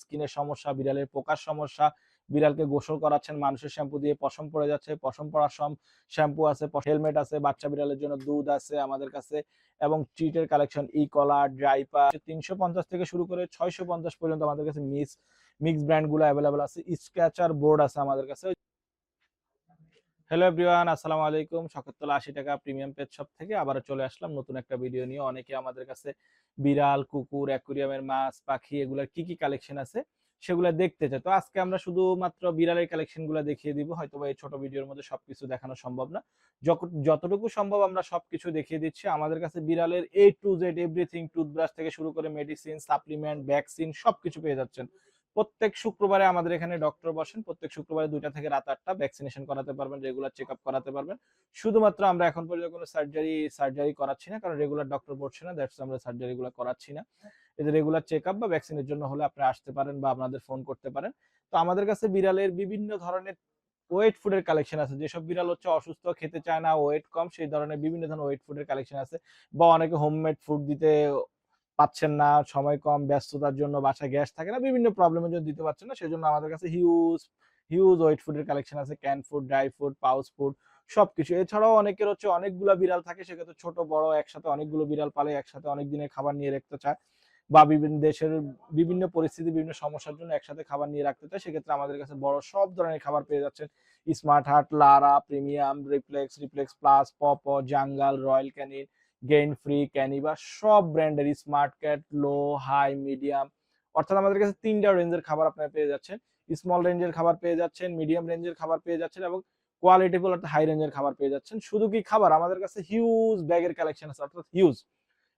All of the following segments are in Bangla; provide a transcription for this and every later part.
স্কিনের সমস্যা, বিড়ালের পোকার সমস্যা, বিড়ালকে গোসল করাচ্ছেন, মানুষের শ্যাম্পু দিয়ে পশম পড়ে যাচ্ছে, পশম পড়ার সম, শ্যাম্পু আছে হেলমেট আছে, বাচ্চা বিড়ালের জন্য দুধ আছে আমাদের কাছে এবং চিটের কালেকশন ই কলার ড্রাইপার তিনশো থেকে শুরু করে ছয়শো পঞ্চাশ পর্যন্ত আমাদের কাছে মিক্স মিক্স ব্র্যান্ডগুলো অ্যাভেলেবল আছে স্ক্র্যাচার বোর্ড আছে আমাদের কাছে। হ্যালো এভরিওয়ান আসসালামু আলাইকুম। শকতলা আশি টাকা প্রিমিয়াম পেজ শপ থেকে আবারও চলে আসলাম নতুন একটা ভিডিও নিয়ে। অনেকে আমাদের কাছে বিড়াল, কুকুর অ্যাকুরিয়ামের মাছ, পাখি এগুলার কি কি কালেকশন আছে সেগুলো দেখতে চাই তো আজকে আমরা শুধুমাত্র বিড়ালের কালেকশনগুলো দেখিয়ে দিব। হয়তো বা এই ছোট ভিডিওর মধ্যে সবকিছু দেখানো সম্ভব না। যত- যতটুকু সম্ভব আমরা সবকিছু দেখিয়ে দিচ্ছি। আমাদের কাছে বিড়ালের A to Z everything toothbrush থেকে শুরু করে মেডিসিন সাপ্লিমেন্ট ভ্যাকসিন সবকিছু পেয়ে যাচ্ছেন। প্রত্যেক শুক্রবারে আমাদের এখানে ডক্টর বসেন। প্রত্যেক শুক্রবারে দুইটা থেকে রাত আটটা ভ্যাকসিনেশন করাতে পারবেন রেগুলার চেক করাতে পারবেন। শুধুমাত্র আমরা এখন পর্যন্ত কোনো সার্জারি সার্জারি করাচ্ছি না, কারণ রেগুলার ডক্টর পড়ছে না দ্যাটস আমরা সার্জারি গুলো করাচ্ছি না। এদের রেগুলার চেক আপ বা ভ্যাকসিনের জন্য হলে আপনি আসতে পারেন বা আপনাদের ফোন করতে পারেন। তো আমাদের কাছে বিড়ালের বিভিন্ন ধরনের ওয়েট ফুডের কালেকশন আছে। যেসব বিড়াল হচ্ছে অসুস্থ, খেতে চায় না ওয়েট কম, সেই ধরনের বিভিন্ন ধরনের ওয়েট ফুডের কালেকশন আছে। বা অনেকে হোমমেড ফুড দিতে পাচ্ছেন না, সময় কম, ব্যস্ততার জন্য বাসায় গ্যাস থাকে না, বিভিন্ন প্রবলেমের জন্য দিতে পারছেন না, সেজন্য আমাদের কাছে হিউজ হিউজ ওয়েট ফুডের কালেকশন আছে can food dry food pouch food সবকিছু। এছাড়াও অনেকের হচ্ছে অনেকগুলো বিড়াল থাকে, সেক্ষেত্রে ছোট, বড়, একসাথে অনেকগুলো বিড়াল পালে একসাথে অনেক দিনের খাবার নিয়ে রাখতে চায় বা বিভিন্ন দেশের বিভিন্ন পরিস্থিতি, বিভিন্ন সমস্যার জন্য একসাথে খাবার নিয়ে রাখতে চায়, সেক্ষেত্রে আমাদের কাছে বড় সব ধরনের খাবার পেয়ে যাচ্ছেন। Smart Heart Lara premium Reflex Reflex Plus Pop Jungle Royal Canin gain free ক্যানিবা সব ব্র্যান্ডের smart cat low high medium অর্থাৎ আমাদের কাছে তিনটা রেঞ্জের খাবার আপনারা পেয়ে যাচ্ছেন। স্মল রেঞ্জের খাবার পেয়ে যাচ্ছেন মিডিয়াম রেঞ্জের খাবার পেয়ে যাচ্ছেন এবং কোয়ালিটিফুল অর্থাৎ হাই রেঞ্জের খাবার পেয়ে যাচ্ছেন। শুধু কি খাবার? আমাদের কাছে হিউজ ব্যাগের কালেকশন আছে, অর্থাৎ হিউজ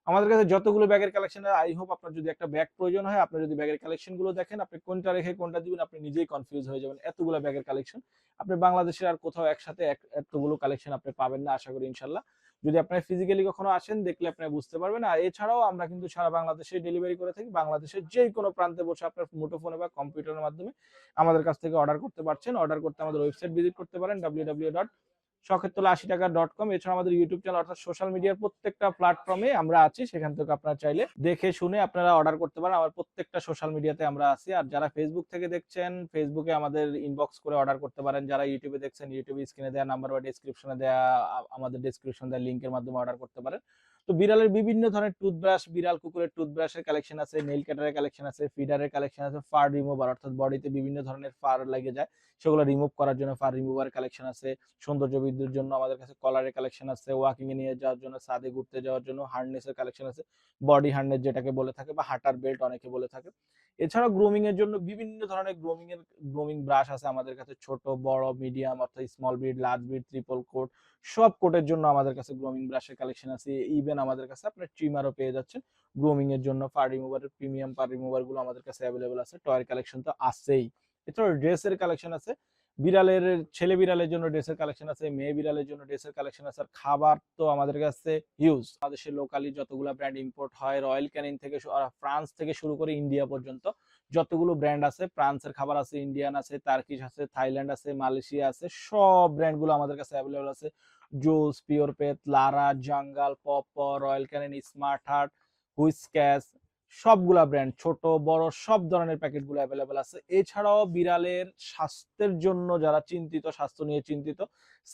আমাদের কাছে যতগুলো ব্যাগের কালেকশন আই হোপ আপনার যদি একটা ব্যাগ প্রয়োজন হয়, আপনি যদি ব্যাগের কালেকশনগুলো দেখেন, আপনি কোনটা রেখে কোনটা দিবেন, আপনি নিজেই কনফিউজ হয়ে যাবেন। এতগুলো ব্যাগের কালেকশন আপনি বাংলাদেশের আর কোথাও একসাথে এক- এতগুলো কালেকশন আপনি পাবেন না, আশা করি ইনশাল্লাহ যদি আপনার ফিজিক্যালি কখনো আসেন, দেখলে আপনি বুঝতে পারবেন। আর এছাড়াও আমরা কিন্তু সারা বাংলাদেশে ডেলিভারি করে থাকি। বাংলাদেশের যে কোনো প্রান্তে বসে আপনার মুঠোফোনে বা কম্পিউটারের মাধ্যমে আমাদের কাছ থেকে অর্ডার করতে পারছেন। অর্ডার করতে আমাদের ওয়েবসাইট ভিজিট করতে পারেন ডাব্লিউ ডট আশি টাকা ডট কম এছাড়া আমাদের ইউটিউব চ্যানেল অর্থাৎ সোশ্যাল মিডিয়ার প্রত্যেকটা প্ল্যাটফর্মে আমরা আছি, সেখান থেকে আপনারা চাইলে দেখে শুনে আপনারা অর্ডার করতে পারেন। আমার প্রত্যেকটা সোশ্যাল মিডিয়াতে আমরা আছি। আর যারা ফেসবুক থেকে দেখছেন ফেসবুকে আমাদের ইনবক্স করে অর্ডার করতে পারেন। যারা ইউটিউবে দেখছেন ইউটিউবে স্ক্রিনে দেওয়া নাম্বার বা ডিসক্রিপশনে দেওয়া আমাদের ডেসক্রিপশন দেওয়া লিঙ্কের মাধ্যমে অর্ডার করতে পারেন। তো বিড়ালের বিভিন্ন ধরনের টুথব্রাশ বিড়াল কুকুরের টুথব্রাশের কালেকশন আছে নেইল কাটারের কালেকশন আছে ফিডারের কালেকশন আছে ফার রিমুভার অর্থাৎ বডিতে বিভিন্ন ধরনের ফার লেগে যায়, সেগুলো রিমুভ করার জন্য ফার রিমুভার কালেকশন আছে, সৌন্দর্য বৃদ্ধির জন্য আমাদের কাছে কলারের কালেকশন আছে ওয়াকিং এ নিয়ে যাওয়ার জন্য সাদে ঘুরতে যাওয়ার জন্য হার্নেসের কালেকশন আছে বডি হার্নেস যেটাকে বলে থাকে বা হাঁটার বেল্ট অনেকে বলে থাকে। এছাড়াও গ্রুমিং এর জন্য বিভিন্ন ধরনের গ্রুমিং এর গ্রুমিং ব্রাশ আছে আমাদের কাছে, ছোট, বড় মিডিয়াম অর্থাৎ small breed large breed triple coat সব কোটের জন্য আমাদের কাছে গ্রুমিং ব্রাশের কালেকশন আছে ইভেন আমাদের কাছে আপনার ট্রিমারও পেয়ে যাচ্ছেন। গ্রুমিং এর জন্য ফার রিমুভারের প্রিমিয়াম ফার রিমুভারগুলো আমাদের কাছে অ্যাভেলেবল আছে। টয়ের কালেকশন তো আছেই। এছাড়াও ড্রেসের কালেকশন আছে। বিড়ালের, ছেলে বিড়ালের জন্য ড্রেসের কালেকশন আছে, মেয়ে বিড়ালের জন্য ড্রেসের কালেকশন আছে। আর খাবার তো আমাদের কাছে হিউজ বাংলাদেশের লোকালি যতগুলো ব্র্যান্ড ইম্পোর্ট হয় রয়্যাল ক্যানিন থেকে ফ্রান্স থেকে শুরু করে ইন্ডিয়া পর্যন্ত যতগুলো ব্র্যান্ড আছে ফ্রান্সের খাবার আছে ইন্ডিয়ান আছে তার্কিশ আছে থাইল্যান্ড আছে মালয়েশিয়া আছে, সব ব্র্যান্ডগুলো আমাদের কাছে অ্যাভেলেবল আছে। জুস pure path Lara Jungle Pop Royal Canin Smart Heart Whiskas সবগুলা ব্র্যান্ড ছোট, বড়, সব ধরনের প্যাকেটগুলো অ্যাভেলেবেল আছে। এছাড়াও বিড়ালের স্বাস্থ্যের জন্য যারা চিন্তিত, স্বাস্থ্য নিয়ে চিন্তিত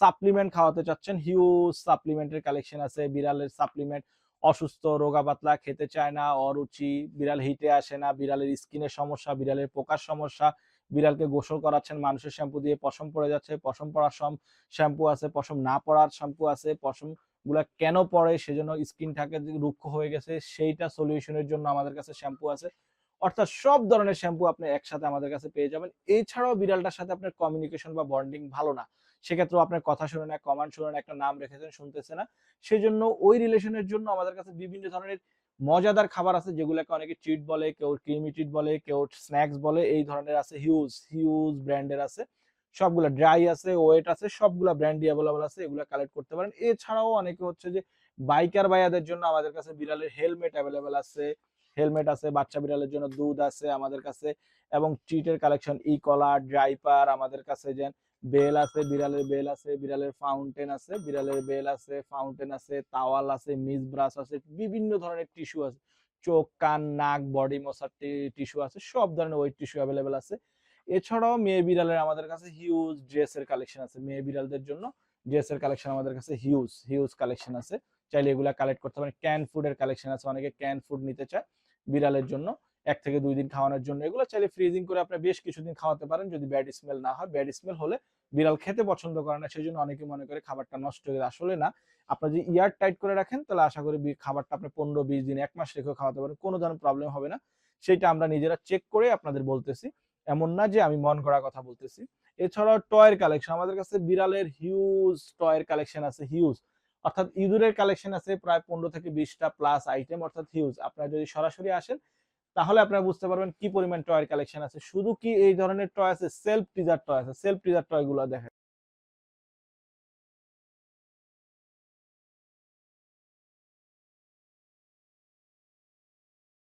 সাপ্লিমেন্ট খাওয়াতে চাচ্ছেন হিউজ সাপ্লিমেন্টের কালেকশন আছে। বিড়ালের সাপ্লিমেন্ট অসুস্থ রোগা পাতলা খেতে চায় না, অরুচি, বিড়াল হিটে আসে না, বিড়ালের স্কিনের সমস্যা, বিড়ালের পোকার সমস্যা বিড়ালকে গোসল করাচ্ছেন, মানুষের শ্যাম্পু দিয়ে পশম পড়ে যাচ্ছে, পশম পড়ার সম, শ্যাম্পু আছে, পশম না পড়ার শ্যাম্পু আছে পশমগুলা কেন পড়ে সেজন্য স্কিনটাকে রুক্ষ হয়ে গেছে, সেইটা সলিউশনের জন্য আমাদের কাছে শ্যাম্পু আছে। অর্থাৎ সব ধরনের শ্যাম্পু আপনি একসাথে আমাদের কাছে পেয়ে যাবেন। এছাড়াও বিড়ালটার সাথে আপনার কমিউনিকেশন বা বন্ডিং ভালো না। সেক্ষেত্রেও আপনার কথা শুনে না কমান্ড শুনে না একটা নাম রেখেছেন, শুনতেছে না। সেজন্য ওই রিলেশনের জন্য আমাদের কাছে বিভিন্ন ধরনের মজাদার খাবার আছে, যেগুলোকে অনেকে ট্রিট বলে, কেউ ক্রিমি ট্রিট বলে, কেউ স্ন্যাক্স বলে, এই ধরনের আছে হিউজ হিউজ ব্র্যান্ডের আছে। সবগুলা ড্রাই আছে ওয়েট আছে, সবগুলা ব্র্যান্ডই অ্যাভেলেবল আছে, এগুলো কালেক্ট করতে পারেন। এছাড়াও অনেকে হচ্ছে যে বাইকার ভাইয়াদের জন্য আমাদের কাছে বিড়ালের হেলমেট অ্যাভেলেবল আছে হেলমেট আছে, বাচ্চা বিড়ালের জন্য দুধ আছে আমাদের কাছে, এবং ট্রিটের কালেকশন ই কলার ড্রাইপার আমাদের কাছে যেন বেল আছে, বিড়ালের বেল আছে, বিড়ালের ফাউন্টেন আছে, বিড়ালের বেল আছে ফাউন্টেন আছে তাওয়াল আছে মিস ব্রাশ আছে, বিভিন্ন ধরনের টিস্যু আছে। চোখ, কান, নাক বডি মশার টিস্যু আছে, সব ধরনের ওয়েট টিস্যু অ্যাভেলেবেল আছে। এছাড়াও মেয়ে বিড়ালের আমাদের কাছে হিউজ ড্রেসের কালেকশন আছে। মেয়ে বিড়ালদের জন্য ড্রেসের কালেকশন আমাদের কাছে হিউজ হিউজ কালেকশন আছে। চাইলে এগুলা কালেক্ট করতে পারেন। ক্যান ফুডের কালেকশন আছে। অনেকে ক্যান ফুড নিতে চায় বিড়ালের জন্য। এক থেকে দুই দিন খাওয়ানোর জন্য। এগুলো চাইলে ফ্রিজিং করে আপনি বেশ কিছুদিন খাওয়াতে পারেন যদি ব্যাড স্মেল না হয়। ব্যাড স্মেল হলে বিড়াল খেতে পছন্দ করে না সেই জন্য অনেকে মনে করে খাবারটা নষ্ট হয়ে আসলে না, আপনার যদি ইয়ার টাইট করে রাখেন, তাহলে আশা করি খাবারটা আপনি পনেরো বিশ দিন এক মাস রেখেও খাওয়াতে পারেন। কোনো ধরনের প্রবলেম হবে না। সেটা আমরা নিজেরা চেক করে আপনাদের বলতেছি। এমন না যে আমি মন করা কথা বলতেছি। এছাড়াও টয়ের কালেকশন আমাদের কাছে বিড়ালের হিউজ টয়ের কালেকশন আছে হিউজ অর্থাৎ ইঁদুরের কালেকশন আছে, প্রায় পনেরো থেকে বিশটা প্লাস আইটেম অর্থাৎ হিউজ আপনারা যদি সরাসরি আসেন তাহলে আপনারা বুঝতে পারবেন কি পরিমাণ টয়ের কালেকশন আছে। শুধু কি এই ধরনের টয় আছে সেলফ টিজার টয় আছে সেলফ টিজার টয়গুলো দেখেন।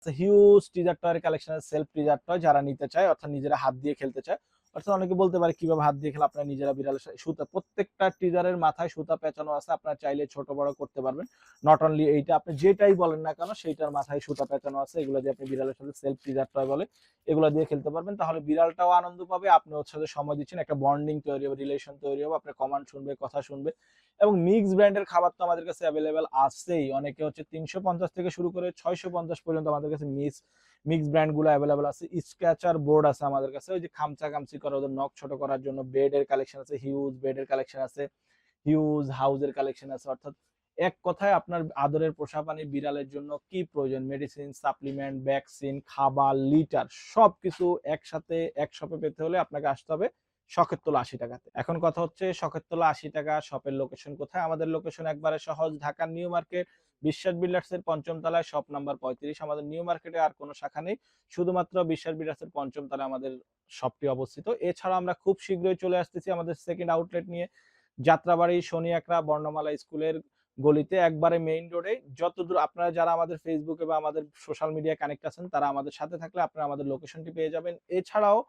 হিউজ টিজার টয়ের কালেকশন সেলফ টিজার টয় যারা নিতে চায় অর্থাৎ নিজেরা হাত দিয়ে খেলতে চায়। অর্থাৎ অনেকে বলতে পারে কীভাবে হাত দিয়ে খেলে, আপনারা নিজেরা বিড়ালের সাথে সুতা, প্রত্যেকটা টিজারের মাথায় সুতা পেঁচানো আছে, আপনার চাইলে ছোট বড় করতে পারবেন। নট অনলি এইটা আপনি যেটাই বলেন না কেন, সেইটার মাথায় সুতা পেঁচানো আছে, এগুলো দিয়ে আপনি বিড়ালের সাথে সেলফ টিজার টয় বলে এগুলো দিয়ে খেলতে পারবেন। তাহলে বিড়ালটাও আনন্দ পাবে, আপনি ওর সাথে সময় দিচ্ছেন, একটা বন্ডিং তৈরি হবে রিলেশন তৈরি হবে, আপনার কমান্ড শুনবে, কথা শুনবে। এবং মিক্স ব্র্যান্ডের খাবার তো আমাদের কাছে অ্যাভেলেবেল আছেই। অনেকে হচ্ছে তিনশো পঞ্চাশ থেকে শুরু করে ছয়শো পঞ্চাশ পর্যন্ত আমাদের কাছে মিক্স মিক্স ব্র্যান্ডগুলো অ্যাভেলেবেল আছে। স্ক্র্যাচার বোর্ড আছে আমাদের কাছে, ওই যে খামচা খামচি করা, ওদের নখ ছোট করার জন্য বেডের কালেকশন আছে হিউজ বেডের কালেকশন আছে হিউজ হাউজের কালেকশন আছে। অর্থাৎ এক কথায় আপনার আদরের পোষা পানি বিড়ালের জন্য কি প্রয়োজন? মেডিসিন সাপ্লিমেন্ট ভ্যাকসিন খাবার লিটার সবকিছু একসাথে, এক শপে পেতে হলে আপনাকে আসতে হবে। শখের তোলা আশি টাকাতে। এখন কথা হচ্ছে শখের তোলা আশি টাকা, শপের লোকেশন কোথায়? আমাদের লোকেশন একবারে সহজ, ঢাকার নিউ মার্কেট, বিশ্বাস বিল্ডার্স এর পঞ্চম তলায় শপ নাম্বার পঁয়ত্রিশ। আমাদের নিউ মার্কেটে আর কোনো শাখা নেই, শুধুমাত্র বিশ্বাস বিল্ডার্স এর পঞ্চম তলায় আমাদের শপটি অবস্থিত। এছাড়া আমরা খুব শীঘ্রই চলে আসতেছি আমাদের সেকেন্ড আউটলেট নিয়ে। যাত্রাবাড়ি শনি একরা বর্ণমালা স্কুলের গলিতে, একবারে মেইন রোডে যত দূর আপনারা যারা আমাদের ফেসবুকে বা আমাদের সোশ্যাল মিডিয়া কানেক্ট আছেন, তারা আমাদের সাথে থাকলে আপনারা আমাদের লোকেশনটি পেয়ে যাবেন। এছাড়াও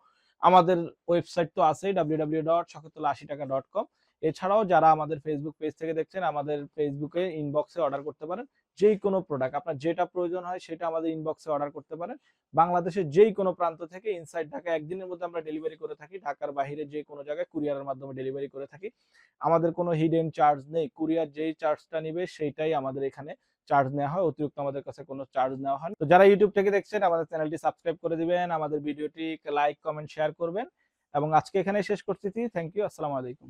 আমাদের ওয়েবসাইট তো আছেই ডাব্লিউ ডট আশি টাকা ডট কম এছাড়াও যারা আমাদের ফেসবুক পেজ থেকে দেখছেন, আমাদের ফেসবুকে ইনবক্সে অর্ডার করতে পারেন যেই কোনো প্রোডাক্ট আপনার যেটা প্রয়োজন হয় সেটা আমাদের ইনবক্সে অর্ডার করতে পারেন। বাংলাদেশের যেই কোনো প্রান্ত থেকে ইনসাইড ঢাকা একদিনের মধ্যে আমরা ডেলিভারি করে থাকি, ঢাকার বাইরে যে কোনো জায়গায় কুরিয়ারের মাধ্যমে ডেলিভারি করে থাকি। আমাদের কোনো হিডেন চার্জ নেই কুরিয়ার যেই চার্জটা নিবে সেইটাই আমাদের এখানে চার্জ নেওয়া হয়, অতিরিক্ত আমাদের কাছে কোনো চার্জ নেওয়া হয় তো যারা ইউটিউব থেকে দেখছেন, আমাদের চ্যানেলটি সাবস্ক্রাইব করে দিবেন, আমাদের ভিডিওটি লাইক কমেন্ট শেয়ার করবেন। এবং আজকে এখানে শেষ করতেছি। থ্যাংক ইউ আসসালামু আলাইকুম।